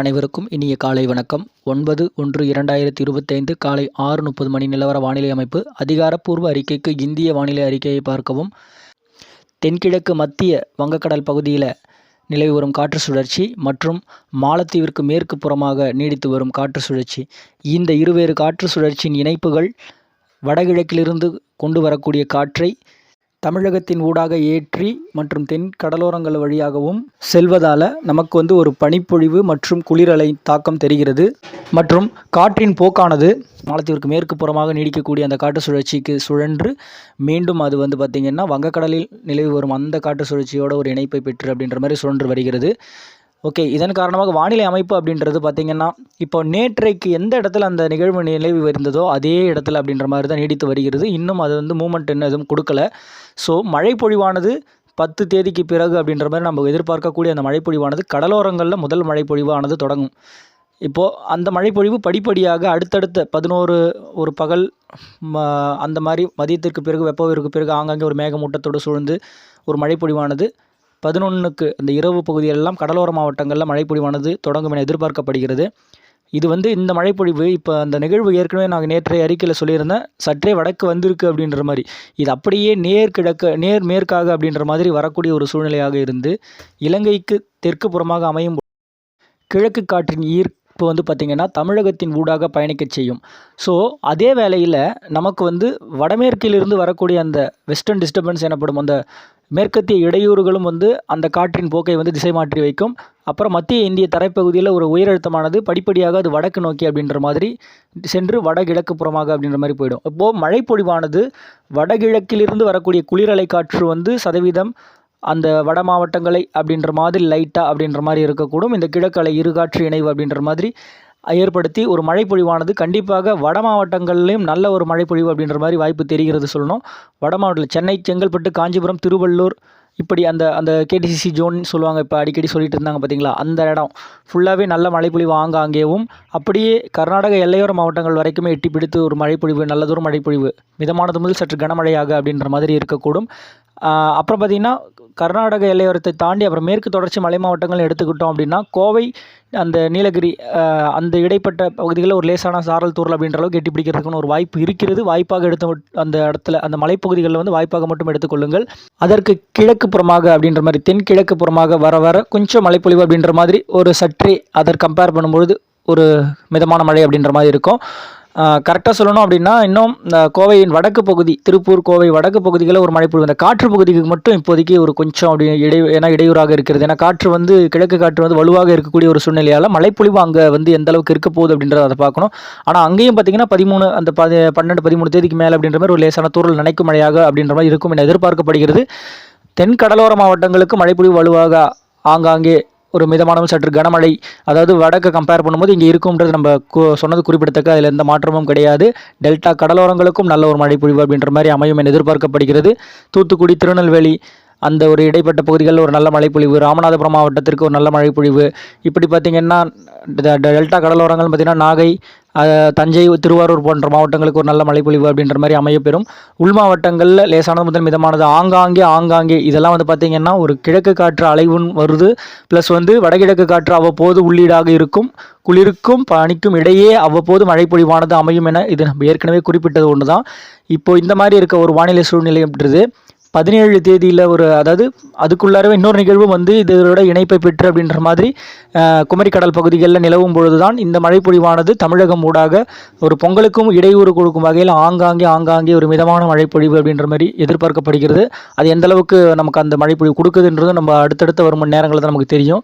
அனைவருக்கும் இனிய காலை வணக்கம். ஒன்பது ஒன்று இரண்டாயிரத்தி இருபத்தைந்து காலை ஆறு முப்பது மணி நிலவர வானிலை அமைப்பு அதிகாரப்பூர்வ அறிக்கைக்கு இந்திய வானிலை அறிக்கையை பார்க்கவும். தென்கிழக்கு மத்திய வங்கக்கடல் பகுதியில் நிலவி வரும் காற்று சுழற்சி மற்றும் மாலத்தீவிற்கு மேற்கு புறமாக நீடித்து வரும் காற்று சுழற்சி. இந்த இருவேறு காற்று சுழற்சியின் இணைப்புகள் வடகிழக்கிலிருந்து கொண்டு வரக்கூடிய காற்றை தமிழகத்தின் ஊடாக ஏற்றி மற்றும் தென் கடலோரங்கள் வழியாகவும் செல்வதால் நமக்கு வந்து ஒரு பனிப்பொழிவு மற்றும் குளிரலை தாக்கம் தெரிகிறது. மற்றும் காற்றின் போக்கானது மாலத்தீவிற்கு மேற்கு புறமாக நீடிக்கக்கூடிய அந்த காற்று சுழற்சிக்கு சுழன்று மீண்டும் அது வந்து பார்த்திங்கன்னா வங்கக்கடலில் நிலவி வரும் அந்த காற்று சுழற்சியோட ஒரு இணைப்பை பெற்று அப்படின்ற மாதிரி சுழன்று வருகிறது. ஓகே இதன் காரணமாக வானிலை அமைப்பு அப்படின்றது பார்த்திங்கன்னா இப்போ நேற்றைக்கு எந்த இடத்துல அந்த நிகழ்வு நிலவு இருந்ததோ அதே இடத்துல அப்படின்ற மாதிரி தான் நீடித்து வருகிறது. இன்னும் அது வந்து மூமெண்ட் என்ன எதுவும் கொடுக்கல. ஸோ மழை பொழிவானது பத்து தேதிக்கு பிறகு அப்படின்ற மாதிரி நம்ம எதிர்பார்க்கக்கூடிய அந்த மழைப்பொழிவானது கடலோரங்களில் முதல் மழைப்பொழிவானது தொடங்கும். இப்போது அந்த மழைப்பொழிவு படிப்படியாக அடுத்தடுத்த பதினோரு ஒரு பகல் ம அந்த மாதிரி மதியத்திற்கு பிறகு வெப்பவிற்கு பிறகு ஆங்காங்கே ஒரு மேகமூட்டத்தோடு சூழ்ந்து ஒரு மழைப்பொழிவானது பதினொன்றுக்கு அந்த இரவு பகுதியெல்லாம் கடலோர மாவட்டங்களில் மழைப்பொழிவானது தொடங்கும் என எதிர்பார்க்கப்படுகிறது. இது வந்து இந்த மழைப்பொழிவு இப்போ அந்த நிகழ்வு ஏற்கனவே நாங்கள் நேற்றைய அறிக்கையில் சொல்லியிருந்தேன். சற்றே வடக்கு வந்திருக்கு அப்படின்ற மாதிரி. இது அப்படியே நேர் கிழக்கு நேர் மேற்காக அப்படின்ற மாதிரி வரக்கூடிய ஒரு சூழ்நிலையாக இருந்து இலங்கைக்கு தெற்கு புறமாக அமையும் கிழக்கு காற்றின் ஈர்ப்பு வந்து பார்த்திங்கன்னா தமிழகத்தின் ஊடாக பயணிக்கச் செய்யும். ஸோ அதே வேளையில் நமக்கு வந்து வடமேற்கிலிருந்து வரக்கூடிய அந்த வெஸ்டர்ன் டிஸ்டர்பன்ஸ் எனப்படும் அந்த மேற்கத்திய இடையூறுகளும் வந்து அந்த காற்றின் போக்கை வந்து திசை மாற்றி வைக்கும். அப்புறம் மத்திய இந்திய தரைப்பகுதியில் ஒரு உயரழுத்தமானது படிப்படியாக அது வடக்கு நோக்கி அப்படின்ற மாதிரி சென்று வடகிழக்கு புறமாக அப்படின்ற மாதிரி போயிடும். இப்போது மழைப்பொழிவானது வடகிழக்கிலிருந்து வரக்கூடிய குளிரலை காற்று வந்து சதவீதம் அந்த வட மாவட்டங்களை அப்படின்ற மாதிரி லைட்டாக அப்படின்ற மாதிரி இருக்கக்கூடும். இந்த கிழக்கு அலை இருகாற்று இணைவு அப்படின்ற மாதிரி ஏற்படுத்தி ஒரு மழைப்பொழிவானது. கண்டிப்பாக வட மாவட்டங்கள்லேயும் நல்ல ஒரு மழைப்பொழிவு அப்படின்ற மாதிரி வாய்ப்பு தெரிகிறது சொல்லணும். வட மாவட்டத்தில் சென்னை செங்கல்பட்டு காஞ்சிபுரம் திருவள்ளூர் இப்படி அந்த அந்த கேடிசிசி ஜோன் சொல்லுவாங்க. இப்போ அடிக்கடி சொல்லிட்டு இருந்தாங்க பார்த்தீங்களா அந்த இடம். ஃபுல்லாகவே நல்ல மழைப்பொழிவு ஆங்காங்கேவும் அப்படியே கர்நாடக எல்லையோர மாவட்டங்கள் வரைக்குமே எட்டி பிடித்து ஒரு மழைப்பொழிவு நல்லதொரு மழைப்பொழிவு. மிதமானது முதல் சற்று கனமழையாக அப்படின்ற மாதிரி இருக்கக்கூடும். அப்புறம் பார்த்திங்கன்னா கர்நாடக எல்லையோரத்தை தாண்டி அப்புறம் மேற்கு தொடர்ச்சி மலை மாவட்டங்கள் எடுத்துக்கிட்டோம் அப்படின்னா கோவை அந்த நீலகிரி அந்த இடைப்பட்ட பகுதிகளில் ஒரு லேசான சாரல் தூரல் அப்படின்ற அளவுக்கு எட்டி பிடிக்கிறதுக்குன்னு ஒரு வாய்ப்பு இருக்கிறது. வாய்ப்பாக எடுத்து அந்த இடத்துல அந்த மலைப்பகுதிகளில் வந்து வாய்ப்பாக மட்டும் எடுத்துக்கொள்ளுங்கள். அதற்கு கிழக்கு புறமாக அப்படின்ற மாதிரி தென்கிழக்கு புறமாக வர வர கொஞ்சம் மழைப்பொழிவு அப்படின்ற மாதிரி ஒரு சற்றே அதற்கு கம்பேர் பண்ணும்பொழுது ஒரு மிதமான மழை அப்படின்ற மாதிரி இருக்கும். கரெக்டாக சொல்லணும் அப்படின்னா இன்னும் கோவையின் வடக்கு பகுதி திருப்பூர் கோவை வடக்கு பகுதிகளில் ஒரு மழைப்பொழிவு இந்த காற்று பகுதிக்கு மட்டும் இப்போதைக்கு ஒரு கொஞ்சம் அப்படி இடை ஏன்னா இடையூறாக இருக்கிறது. ஏன்னா காற்று வந்து கிழக்கு காற்று வந்து வலுவாக இருக்கக்கூடிய ஒரு சூழ்நிலையால் மழைப்பொழிவு அங்கே வந்து எந்த அளவுக்கு இருக்க போகுது அப்படின்றத அதை பார்க்கணும். ஆனால் அங்கேயும் பார்த்தீங்கன்னா பதிமூணு அந்த பதி பன்னெண்டு பதிமூணு தேதிக்கு மேலே அப்படின்ற மாதிரி ஒரு லேசான தூரல் நினைக்கும் மழையாக அப்படின்ற மாதிரி இருக்கும் என எதிர்பார்க்கப்படுகிறது. தென் கடலோர மாவட்டங்களுக்கு மழைப்பொழிவு வலுவாக ஆங்காங்கே ஒரு மிதமான சற்று கனமழை அதாவது வடக்கு கம்பேர் பண்ணும்போது இங்கே இருக்கும்ன்றது நம்ம சொன்னது குறிப்பிடத்தக்க அதில் எந்த மாற்றமும் கிடையாது. டெல்டா கடலோரங்களுக்கும் நல்ல ஒரு மழை பொழிவு அப்படின்ற மாதிரி அமையும் என எதிர்பார்க்கப்படுகிறது. தூத்துக்குடி திருநெல்வேலி அந்த ஒரு இடைப்பட்ட பகுதிகளில் ஒரு நல்ல மழைப்பொழிவு ராமநாதபுரம் மாவட்டத்திற்கு ஒரு நல்ல மழைப்பொழிவு. இப்படி பார்த்திங்கன்னா டெல்டா கடலோரங்கள் பார்த்திங்கன்னா நாகை தஞ்சை திருவாரூர் போன்ற மாவட்டங்களுக்கு ஒரு நல்ல மழைப்பொழிவு அப்படின்ற மாதிரி அமையப்பெறும். உள் மாவட்டங்களில் லேசானது முதல் மிதமானது ஆங்காங்கே ஆங்காங்கே. இதெல்லாம் வந்து பார்த்திங்கன்னா ஒரு கிழக்கு காற்று அலைவும் வருது. ப்ளஸ் வந்து வடகிழக்கு காற்று அவ்வப்போது உள்ளீடாக இருக்கும். குளிருக்கும் பனிக்கும் இடையே அவ்வப்போது மழைப்பொழிவானது அமையும் என இது நம்ம ஏற்கனவே குறிப்பிட்டது ஒன்று தான் இப்போது இந்த மாதிரி இருக்க ஒரு வானிலை சூழ்நிலை அப்படின்றது பதினேழு தேதியில் ஒரு அதாவது அதுக்குள்ளாரவே இன்னொரு நிகழ்வும் வந்து இதோட இணைப்பை பெற்று அப்படின்ற மாதிரி குமரி கடல் பகுதிகளில் நிலவும் பொழுது தான் இந்த மழைப்பொழிவானது தமிழகம் ஊடாக ஒரு பொங்கலுக்கும் இடையூறு கொடுக்கும் வகையில் ஆங்காங்கே ஆங்காங்கே ஒரு மிதமான மழைப்பொழிவு அப்படின்ற மாதிரி எதிர்பார்க்கப்படுகிறது. அது எந்த அளவுக்கு நமக்கு அந்த மழைப்பொழிவு கொடுக்குதுன்றதும் நம்ம அடுத்தடுத்த வரும் மணி நேரங்களில் தான் நமக்கு தெரியும்.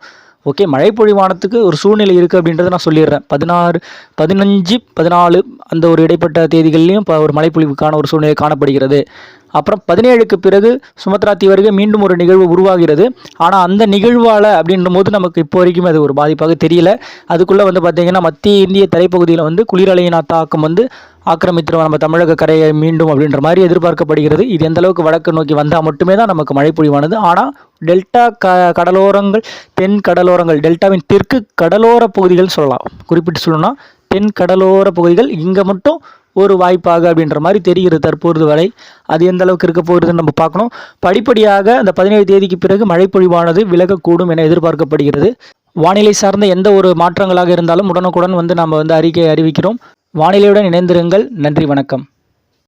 ஓகே மழைப்பொழிவானத்துக்கு ஒரு சூழ்நிலை இருக்குது அப்படின்றத நான் சொல்லிடுறேன். பதினாறு பதினஞ்சு பதினாலு அந்த ஒரு இடைப்பட்ட தேதிகள்லையும் இப்போ ஒரு மழைப்பொழிவுக்கான ஒரு சூழ்நிலை காணப்படுகிறது. அப்புறம் பதினேழுக்கு பிறகு சுமத்ரா தீவருகே மீண்டும் ஒரு நிகழ்வு உருவாகிறது. ஆனால் அந்த நிகழ்வால் அப்படின்ற போது நமக்கு இப்போ வரைக்கும் அது ஒரு பாதிப்பாக தெரியல. அதுக்குள்ளே வந்து பார்த்திங்கன்னா மத்திய இந்திய தலைப்பகுதியில் வந்து குளிரலையினா தாக்கம் வந்து ஆக்கிரமித்திரும் நம்ம தமிழக கரையை மீண்டும் அப்படின்ற மாதிரி எதிர்பார்க்கப்படுகிறது. இது எந்த அளவுக்கு வடக்கு நோக்கி வந்தால் மட்டுமே தான் நமக்கு மழை பொழிவானது. ஆனால் டெல்டா க கடலோரங்கள் தென் கடலோரங்கள் டெல்டாவின் தெற்கு கடலோர பகுதிகள் சொல்லலாம். குறிப்பிட்டு சொல்லணும்னா தென் கடலோர பகுதிகள் இங்கே மட்டும் ஒரு வாய்ப்பாக அப்படின்ற மாதிரி தெரிகிறது தற்போது வரை. அது எந்த அளவுக்கு இருக்க போகிறதுன்னு நம்ம பார்க்கணும். படிப்படியாக அந்த பதினேழு தேதிக்கு பிறகு மழைப்பொழிவானது விலகக்கூடும் என எதிர்பார்க்கப்படுகிறது. வானிலை சார்ந்த எந்த ஒரு மாற்றங்களாக இருந்தாலும் உடனுக்குடன் வந்து நாம் வந்து அறிக்கையை அறிவிக்கிறோம். வானிலையுடன் இணைந்திருங்கள். நன்றி வணக்கம்.